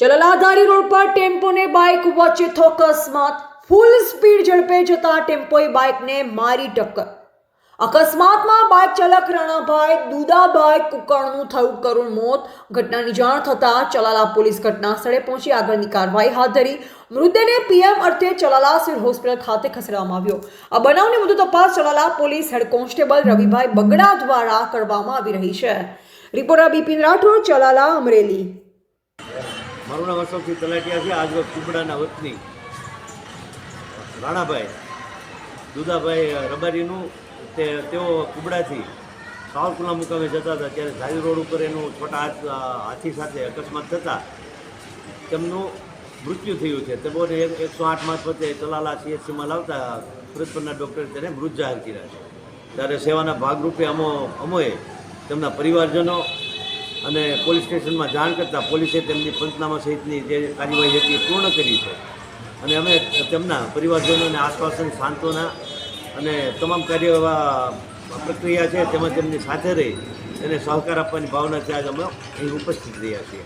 ચલલાધારી road પર ટેમ્પોને bike વચ્ચે અકસ્માત. ફૂલ સ્પીડ ઝડપે જતા ટેમ્પોએ બાઇકને મારી ટક્કર. અકસ્માતમાં બાઇક ચાલક રાણાભાઈ દુદાભાઈ કુકણનું થયું કરુણ મોત. ઘટનાની જાણ થતાં ચલાલા પોલીસ ઘટના સ્થળે પહોંચી. આગળની કાર્યવાહી હાથ ધરી મૃતદેહને પીએમ અર્થે ચલાલા સિવિલ હોસ્પિટલ ખાતે ખસેડવામાં આવ્યો. આ બનાવની વધુ તપાસ Chalala police head constable Ravibhai Bagda દ્વારા કરવામાં આવી રહી છે. રિપોર્ટર બિપિન રાઠોડ, ચલાલા અમરેલી. મારું નામ તલાટિયા છે. આજ વખત કુબડાના વતની રાણાભાઈ દુદાભાઈ રબારીનું તે, તેઓ કુબડાથી સાવરકુલા મુકામે જતા હતા. ત્યારે ધારી રોડ ઉપર એનું છોટા હાથ હાથી સાથે અકસ્માત થતાં તેમનું મૃત્યુ થયું છે. તેઓને એક, એકસો આઠ મારફતે ચલાલા સીએચસીમાં લાવતા સુરતપરના ડૉક્ટરે તેને મૃત જાહેર કર્યા છે. ત્યારે સેવાના ભાગરૂપે અમો, અમોએ તેમના પરિવારજનો અને પોલીસ સ્ટેશનમાં જાણ કરતાં પોલીસે તેમની પંચનામા સહિતની જે કાર્યવાહી હતી એ પૂર્ણ કરી છે. અને અમે તેમના પરિવારજનોને આશ્વાસન સાંત્વના અને તમામ કાર્ય પ્રક્રિયા છે તેમાં તેમની સાથે રહી એને સહકાર આપવાની ભાવના છે આજ અમે અહીં ઉપસ્થિત રહ્યા છીએ.